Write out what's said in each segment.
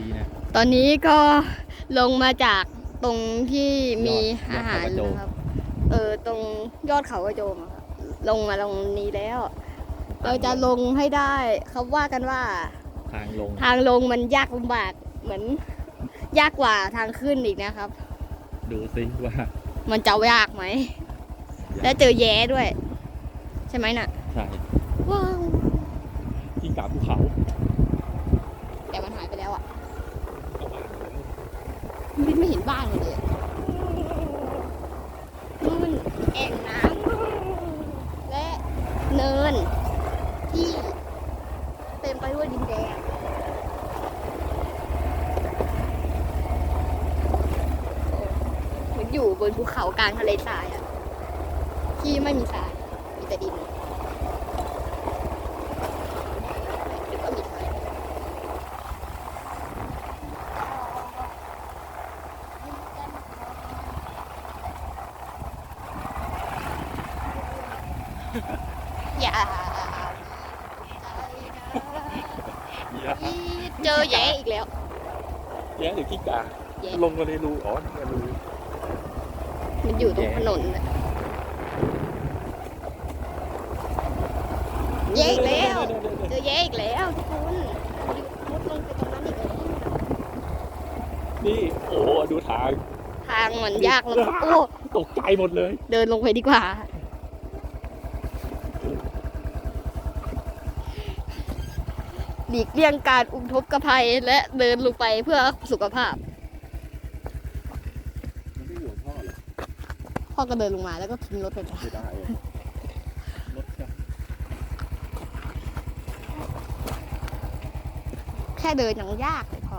ดีๆนะตอนนี้ก็ลงมาจากตรงที่มียอดอาหารยอดเขากระโจมนะครับเออตรงยอดเขากระโจมอะครับลงมาตรงนี้แล้ว เราจะลงให้ได้เขาว่ากันว่า ทางลงทางลงมันยากลำบากเหมือน ยากกว่าทางขึ้นอีกนะครับ ดูซิว่ามันจะยากไหม และเจอแย้ด้วย ใช่ไหมน่ะ ใช่ว้าวกิ้งก่าภูเขา แต่มันหายไปแล้วอะ เข้าบ้านไปแล้ว บินไม่เห็นบ้านเลย นู่นแอ่งน้ำและเนิน ที่เต็มไปด้วยดินแดงเหมือนอยู่บนภูเขากลางทะเลทรายอะที่ไม่มีทรายมีแต่ดินหรือว่ามีทราย อย่ามีแล้วเจอแย้อีกแล้ว แย่หรือกิ้งก่าแย้ลงมาในรูอ๋อนี่ไงรูมันอยู่ตรงถนนน่ะแย้อีกแล้ว เจอแย้อีกแล้วทุกคนมุดลงไปตรงนั้นอีกแล้วนี่โอ้ดูทางทางมันยากลำโอ้ตกใจหมดเลย เดินลงไปดีกว่า หลีกเลี่ยงการอุทกภัยและเดินลงไปเพื่อสุขภาพมันไม่ห่วงพ่อเหรอพ่อก็เดินลงมาแล้วก็ทิ้งรถไปไม่ได้อะรถจะแค่เดินยังยากเลยพ่อ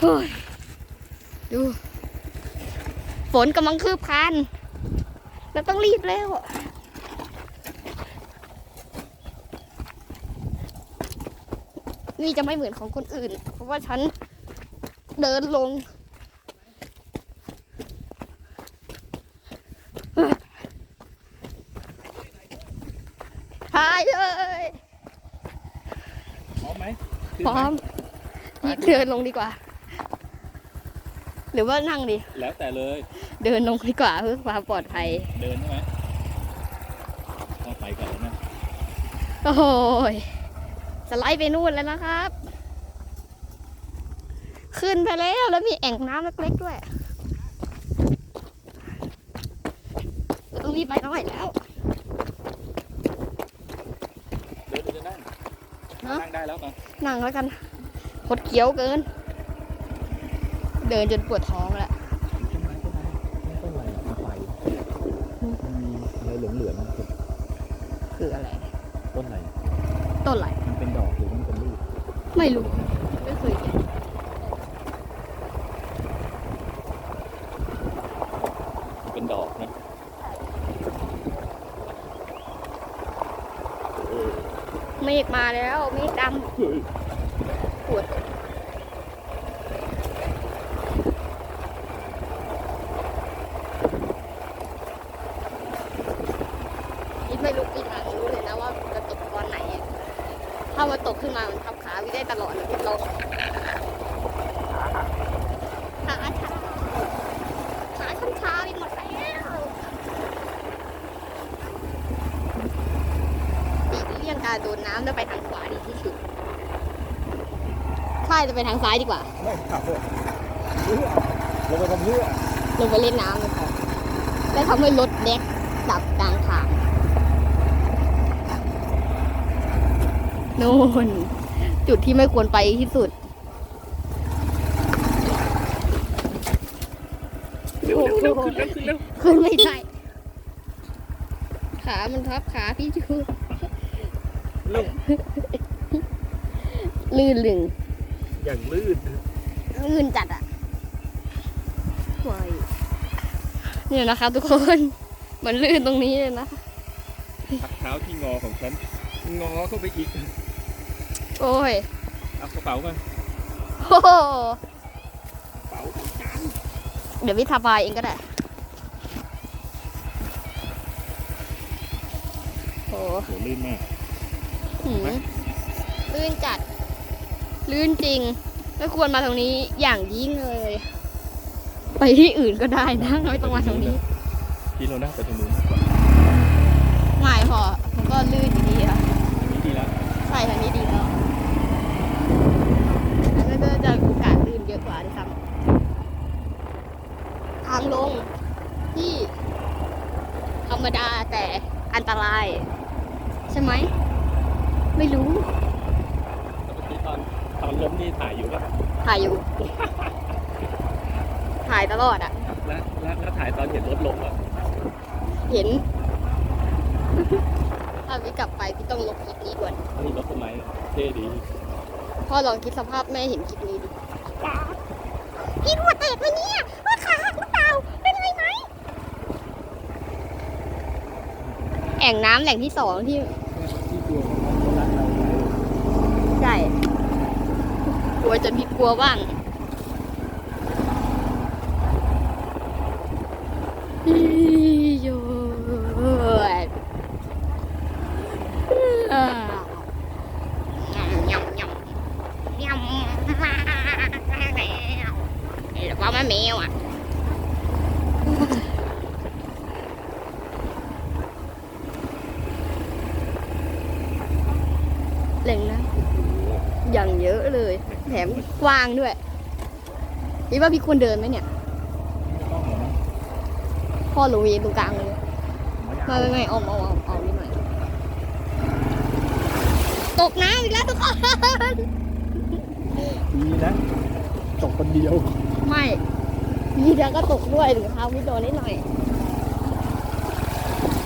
เฮ้ยดูฝนกำลังคืบคลานเราต้องรีบแล้ว นี่จะไม่เหมือนของคนอื่น เพราะว่าฉันเดินลงพายเลยพร้อมไหมพร้อมรีบเดินลงดีกว่า หรือว่านั่งดี แล้วแต่เลย เดินลงดีกว่าเพื่อความปลอดภัย เดินใช่ไหมต้องไปก่อนแล้วนะ โอ้โหย สไลด์ไปนู่นแล้วนะครับ ขึ้นไปแล้วแล้วมีแอ่งน้ำเล็กๆด้วยเราต้องรีบไปหน่อยแล้วเดินจะนั่งฮะนั่งได้แล้วป่ะนั่งแล้วกันคดเคี้ยวเกิน เดินจนปวดท้องแล้วต้นไม้ต้นไม้ต้นอะไรอะไฟมันมีอะไรเหลืองๆนะครับคืออะไร ต้นอะไรต้นอะไร ไม่รู้ไม่เคยเห็นเป็นดอกนะเออเมฆมาแล้วเมฆดเฮ้ยำปวดอีกไม่รู้อีกหารู้เลยนะว่าจะตกตอนไหน ถ้า มันตกขึ้นมา มันทับขาวิได้ตลอดเลยพี่เราขาชาขาฉันช้าไปหมดแล้วอีเลี่ยงการโดนน้ำแล้วไปทางขวาดีที่สุดใช่จะไปทางซ้ายดีกว่าไม่ขับเลยลงไปทำเพื่อลงไปเล่นน้ำเลยค่ะและทำให้รถเล็กดับกลางทาง นู่นจุดที่ไม่ควรไปที่สุดเร็วเร็วเร็วขึ้นเร็วขึ้นเร็วขึ้นไม่ได้ขามันทับขาพี่จูเร็วลื่นลึงอย่างลื่นลื่นจัดอะไว้เนี่ยนะครับทุกคน มันลื่นตรงนี้เลยนะพักเท้าที่งอของฉัน งอเข้าไปอีก โอ้ยเอากระเป๋ามาโอ้โหกระเป๋าเดี๋ยววิทาบายเองก็ได้โอ้โหลื่นมากหืมลื่นจัด ลื่นจริง ไม่ควรมาตรงนี้อย่างยิ่งเลย ไปที่อื่นก็ได้นะไม่ต้องมาตรงนี้พี่เราน่าไปตรงนู้นมากกว่าไม่พอมันก็ลื่นอยู่ดีค่ะอันนี้ดีแล้วใช่ทางนี้ดีแล้วแล้วก็จะโอกาสลื่นเยอะกว่าด้วยซ้ำทางลงที่ ธรรมดาแต่อันตราย ใช่ไหม ไม่รู้แล้วเมื่อกี้ตอนตอนล้มนี่ถ่ายอยู่ป่ะถ่ายอยู่ ถ่ายตลอดอะแล้วแล้วแล้วถ่ายตอนเห็นรถล้มอะเห็น ถ้าพี่กลับไปพี่ต้องลบคลิปนี้ก่อนนี่รถทำไมเท่ดีพ่อลองคิดสภาพแม่เห็นคลิปนี้ดิพี่หัวแตกไหมเนี่ยว่าขาหักหรือเปล่า เป็นไรไหม แอ่งน้ำแหล่งที่สองที่ที่กลัวเขารักเราใช่กลัวจนพี่กลัวบ้างอีโยดอ่ายำยำยำมาแล้วเดี๋ยวว่ามาแมวอะ เหล่งนะอย่างเยอะเลย แถมกว้างด้วยพี่ว่าพี่ควรเดินไหมเนี่ยต้องเหรอพ่อลงเวตรงกลางเลยไม่ไม่ไม่ไม่เอาเอาเอาเอานิดหน่อยตกน้ำอีกแล้วทุกคนดีนะตกคนเดียว ไม่พี่เดียวก็ตกด้วยถึงเท้าพี่โดนนิดหน่อย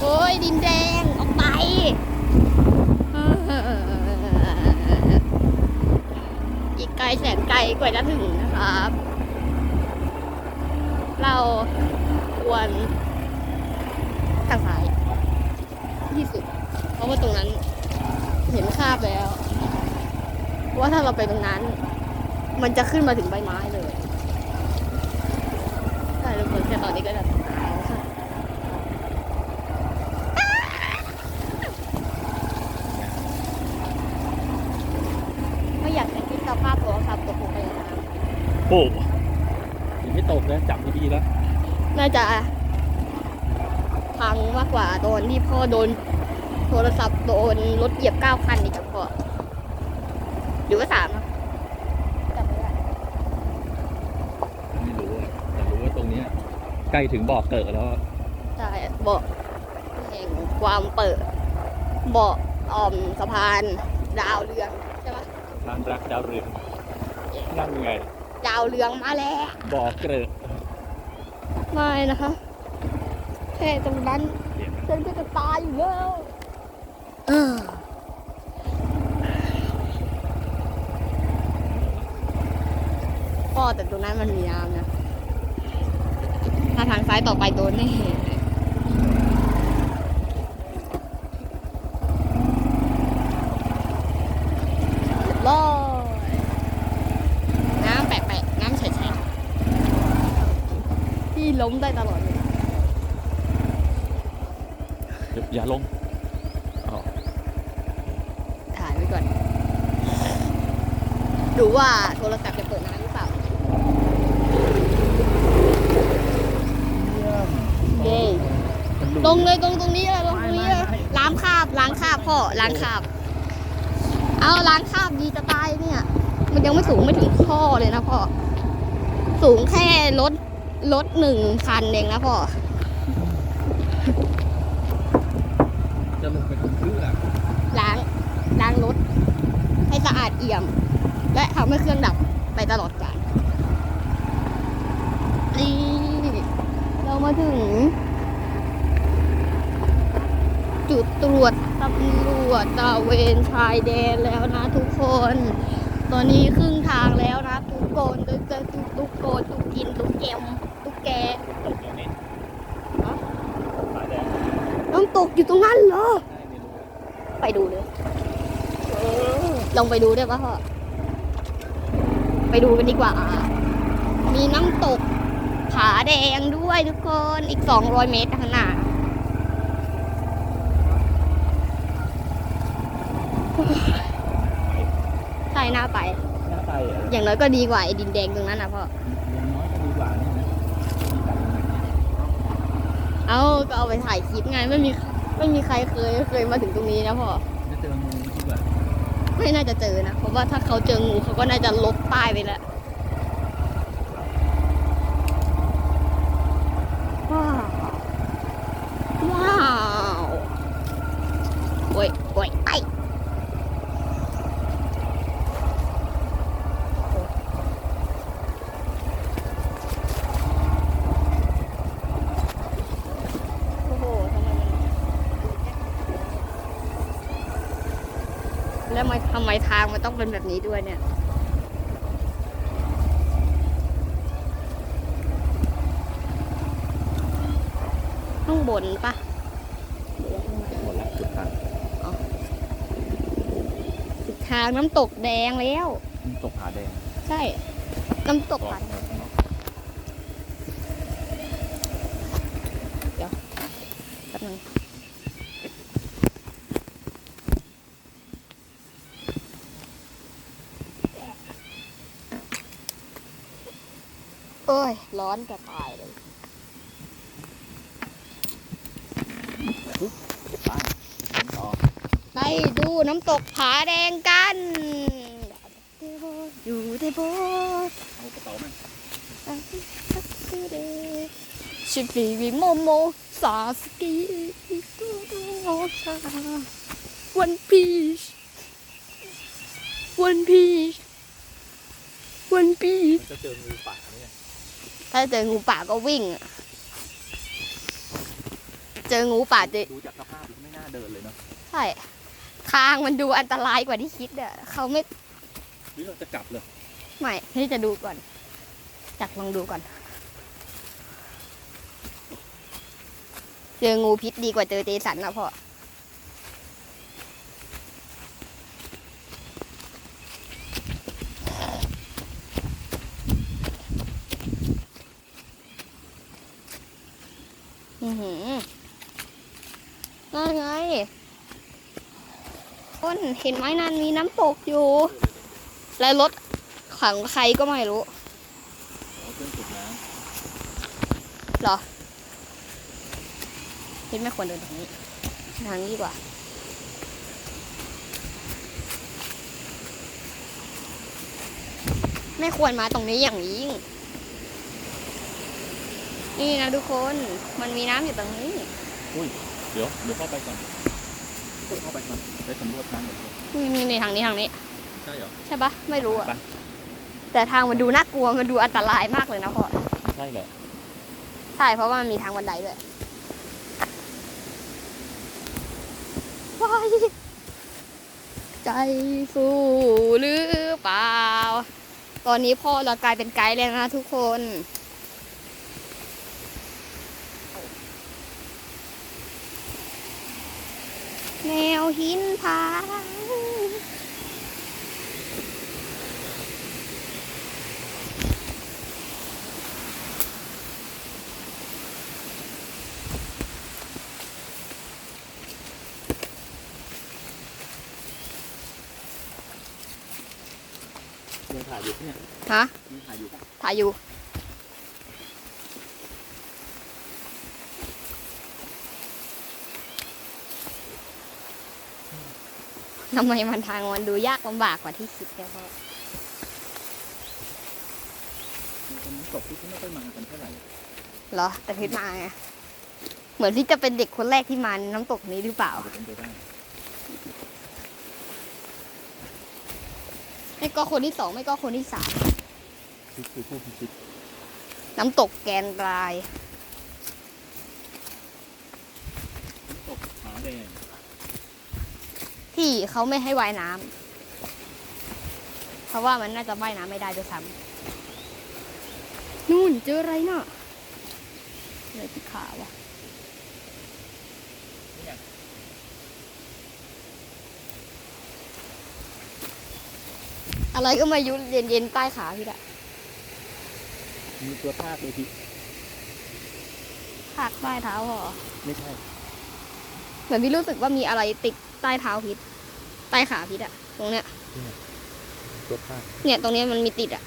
โอ้ยดินแดงออกไป ไกลแสนไกลกว่าจะถึงนะครับ เราควรทางซ้ายที่สุด เพราะว่าตรงนั้นเห็นคาบแล้ว ว่าถ้าเราไปตรงนั้น มันจะขึ้นมาถึงใบไม้เลยใช่ทุกคนแค่ตอนนี้ก็จะหนาวค่ะไม่อยากจะคิดสภาพโทรศัพท์ตกลงไปในน้ำ โอ้ยังไม่ตกนะจับดีๆแล้ว น่าจะพังมากกว่าตอนที่พ่อโดน โทรศัพท์โดนรถเหยียบเก้าคันนี่กับพ่อหรือว่าสามนะจำไม่ได้ไม่รู้อะแต่รู้ว่าตรงเนี้ย ใกล้ถึงบ่อเกิดแล้วอะใช่เบาะแห่งความเปิดเบาะอ่อมสะพานดาวเรืองใช่ปะร้านรักดาวเรืองนั่งไง ดาวเรืองมาแล้วบ่อเกิดไม่นะคะแค่ตรงนั้นเห็นไหมฉันก็จะตายอยู่แล้วพ่อแต่ตรงนั้นมันมีน้ำนะ ถ้าทางซ้ายต่อไปโดนแน่เรียบร้อยน้ำแปะๆน้ำแฉะๆ ที่ล้มได้ตลอดเลยเดี๋ยวอย่าลงอ๋อถ่ายไว้ก่อน ดูว่าโทรศัพท์จะเปิดนานหรือเปล่า เย้มันหลุดตรงเลยตรงตรงนี้เลยตรงตรงนี้เลยล้างคราบล้างคราบพ่อล้างคราบ เอาล้างคราบดีจะตายเนี่ย มันยังไม่สูงไม่ถึงพ่อเลยนะพ่อสูงแค่รถ รถหนึ่งคันเองนะพ่อจะลงไปตรงเพื่อล้างล้างรถ ให้สะอาดเอี่ยม และทำให้เครื่องดับไปตลอดกาลนี่เรามาถึง จุดตรวจตำรวจตระเวนชายแดนแล้วนะทุกคน ตอนนี้ครึ่งทางแล้วนะ ทุกคนทุกทุกทุกโกนทุกกินทุกเกม ทุกแกตกอย่างนี้ฮะสายแดงน้ำตกอยู่ตรงนั้นเหรอ ได้ไม่รู้ไปดูเลยลองไปดูได้ปะพ่อ ไปดูกันดีกว่า มีน้ำตกผาแดงด้วยทุกคน อีก 200 เมตรข้างหน้าไปใช่น่าไป หน้าไปเอออย่างน้อยก็ดีกว่าไอ้ดินแดงตรงนั้นนะพ่อ อย่างน้อยก็ดีกว่านี่นะมีแต่ยังไงเนี่ย เอาก็เอาไปถ่ายคลิปไงไม่มีไม่มีใครเคยเคยมาถึงตรงนี้นะพ่อจะเจองูที่แบบไม่น่าจะเจอนะ เพราะว่าถ้าเขาเจองูเขาก็น่าจะลบป้ายไปแล้วว้าวว้าวโอ้ยโอ้ยไอโอ้โหทำไมมัน แล้วทำไมทำไมทางมันต้องเป็นแบบนี้ด้วยเนี่ย ข้างบนปะหรือว่าข้างในหมดแล้วสุดทางสุดทางน้ำตกแดงแล้วมันตกผาแดง ใช่ น้ำตกก่อผ่านนครับเนาะ แป๊บนึง โอ้ย ร้อนจะตายเลยไปผมต่อไปดูน้ำตกผาแดงกันอยู่ในโบสถ์เอากระเป๋าไหมชิฟีวิโมโมซาสกิโอชาวันพีชวันพีชวันพีชจะเจองูป่าเนี่ย ถ้าเจองูป่าก็วิ่งอะเจองูป่าจะดูจากสภาพไม่น่าเดินเลยเนาะใช่ทางมันดูอันตรายกว่าที่คิดอะเขาไม่หรือเราจะกลับเลยไม่ที่จะดูก่อนอยากลองดูก่อน เจองูพิษดีกว่าเจอเจสันนะพ่อ อือหือนั่นไงคนเห็นไหมนั่นมีน้ำตกอยู่ และรถของใครก็ไม่รู้เอาเครื่องสูบน้คิดไม่ควรเดินทางนี้ ทางนี้ดีกว่า ไม่ควรมาตรงนี้อย่างยิ่ง นี่นะทุกคน มันมีน้ำอยู่ตรงนี้ำเดี๋ยว เดี๋ยวเข้าไปก่อนเดี๋ยวเข้าไปก่อนไปสำรวจทางหน่อยนี่นี่ในทางนี้ทางนี้ ใช่เหรอ ใช่ปะไม่รู้อะไปแต่ทางมันดูน่ากลัว มันดูอันตรายมากเลยนะพ่อ ใช่แหละ ใช่ เพราะว่ามันมีทางบันไดด้วยว้ายใจสู้หรือเปล่า ตอนนี้พ่อเรากลายเป็นไกด์แล้วนะทุกคน แนว หินผาเดินถ่ายอยู่เนี่ยฮะมีถ่ายอยู่ปะถ่ายอยู่ ทำไมมันทางมันดูยากลำบากกว่าที่คิดเนี่ยพ่อมีคนน้ำตกที่เขาไม่ค่อยมากันเท่าไหร่เหรอ แต่พิษมาไง เหมือนที่จะเป็นเด็กคนแรกที่มาน้ำตกนี้หรือเปล่าอาจจะเป็นไปได้ไม่ก็คนที่สองไม่ก็คนที่สามคือคือผู้พิชิตน้ำตกแกนกลายน้ำตกผาแดง ที่เขาไม่ให้ว่ายน้ำเพราะว่ามันน่าจะว่ายน้ำไม่ได้ด้วยซ้ำนู่นเจออะไรน่ะอะไรที่ขาวะอะไรก็มายุเย็นเย็นๆใต้ขาพี่ละมีตัวภาคเลยทีหักใต้เท้าเหรอ ไม่ใช่ เหมือนพี่รู้สึกว่ามีอะไรติดใต้เท้าพิษ ใต้ขาพิษอะตรงเนี้ย ตัวภาคเนี่ย ตรงเนี้ยมันมีติดอะ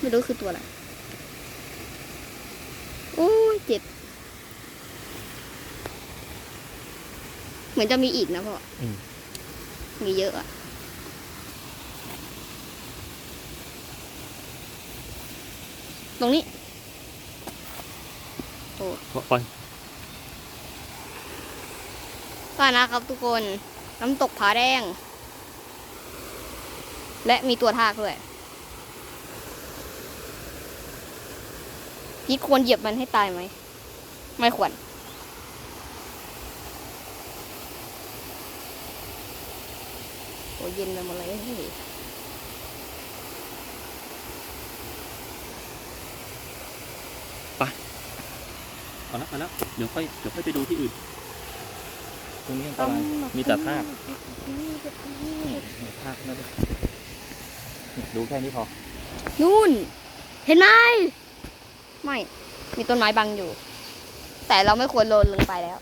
ไม่รู้คือตัวอะไร โอ้ยเจ็บ เหมือนจะมีอีกนะพ่ออมีเยอะอะตรงนี้ ปล่อย ก็นะครับทุกคน น้ำตกผาแดง และมีตัวทากด้วย พีทควรเหยียบมันให้ตายไหม ไม่ควร โอ้ยเย็นไปหมดเลยเฮ้ยเอาละเอาละเดี๋ยวค่อย เดี๋ยวค่อยไปดูที่อื่น ตรงนี้อันตรายมีแต่ทากทากนั่นเลยดูแค่นี้พอ นู่น เห็นไหมไม่ มีต้นไม้บังอยู่ แต่เราไม่ควรโลนลงไปแล้ว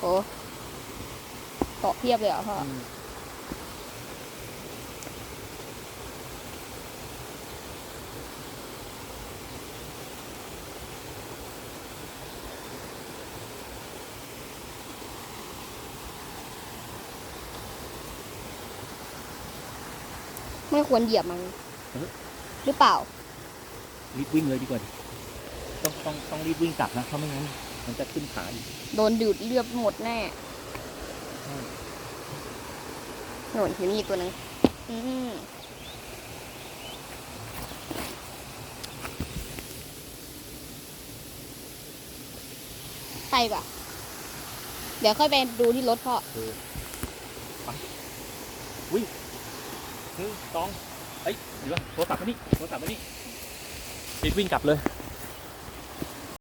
โอ้เกาะเพียบเลยเหรอพ่อ ไม่ควรเหยียบมัน หรือเปล่า รีบวิ่งเลยดีกว่าดิต้องต้องต้องรีบวิ่งกลับนะเพราะไม่งั้นมันจะขึ้นขาอีกโดนดูดเลือดหมดแน่ใช่โน่นเห็นมีอีกตัวหนึ่งอืมไปป่ะ เดี๋ยวค่อยไปดูที่รถพ่อคือไปวิ่ง หนึ่งสองเอ้ยเดี๋ยวก่อนโทรศัพท์มานี่โทรศัพท์มานี่รีบวิ่งกลับเลย